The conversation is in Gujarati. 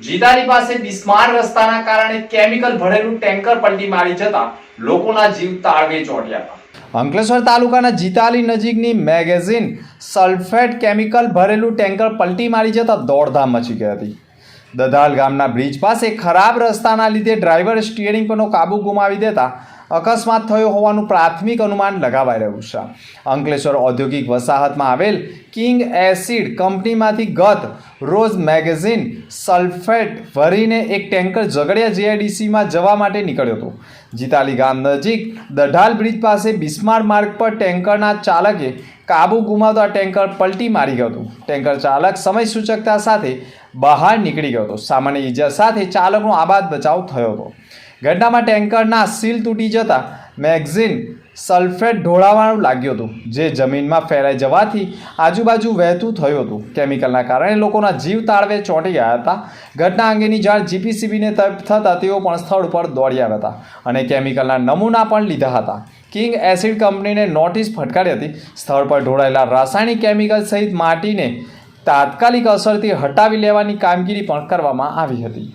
જીતારી પાસે બિસ્માર રસ્તાના કારણે કેમિકલ ભરેલું ટેન્કર પલટી મારી જતા લોકોના જીવ તાળવે ચોટ્યા હતા. અંકલેશ્વર તાલુકાના જીતાલી નજીકની મેગેઝિન સલ્ફેટ કેમિકલ ભરેલું ટેન્કર પલટી મારી જતા દોડધામ મચી ગઈ હતી. દધાલ ગામના બ્રિજ પાસે ખરાબ રસ્તાના લીધે ડ્રાઈવર સ્ટીયરિંગ પરનો કાબુ ગુમાવી દેતા અકસ્માત થયો હોવાનું પ્રાથમિક અનુમાન લગાવાઈ રહ્યું છે. અંકલેશ્વર ઔદ્યોગિક વસાહતમાં આવેલ કિંગ એસિડ કંપનીમાંથી ગત રોજ મેગેઝિન સલ્ફેટ ભરીને એક ટેન્કર ઝઘડિયા જીઆઈડીસીમાં જવા માટે નીકળ્યો હતો. જીતાલી ગામ નજીક દઢાલ બ્રિજ પાસે બિસ્માર માર્ગ પર ટેન્કરના ચાલકે કાબુ ગુમાવતા ટેન્કર પલટી મારી ગયું હતું. ટેન્કર ચાલક સમય સૂચકતા સાથે બહાર નીકળી ગયો હતો. સામાન્ય ઈજા સાથે ચાલકનો આબાદ બચાવ થયો હતો. ઘટનામાં ટેન્કરના સીલ તૂટી જતા મેગઝીન સલ્ફેટ ઢોળાવાનું લાગ્યું હતું, જે જમીનમાં ફેલાઈ જવાથી આજુબાજુ વહેતું થયું હતું. કેમિકલના કારણે લોકોના જીવ તાળવે ચોંટી ગયા હતા. ઘટના અંગેની જાણ જીપીસીબીને થતાં તેઓ પણ સ્થળ ઉપર દોડી આવ્યા હતા અને કેમિકલના નમૂના પણ લીધા હતા. કિંગ એસિડ કંપનીને નોટિસ ફટકારી હતી. સ્થળ પર ઢોળાયેલા રાસાયણિક કેમિકલ સહિત માટીને તાત્કાલિક અસરથી હટાવી લેવાની કામગીરી પણ કરવામાં આવી હતી.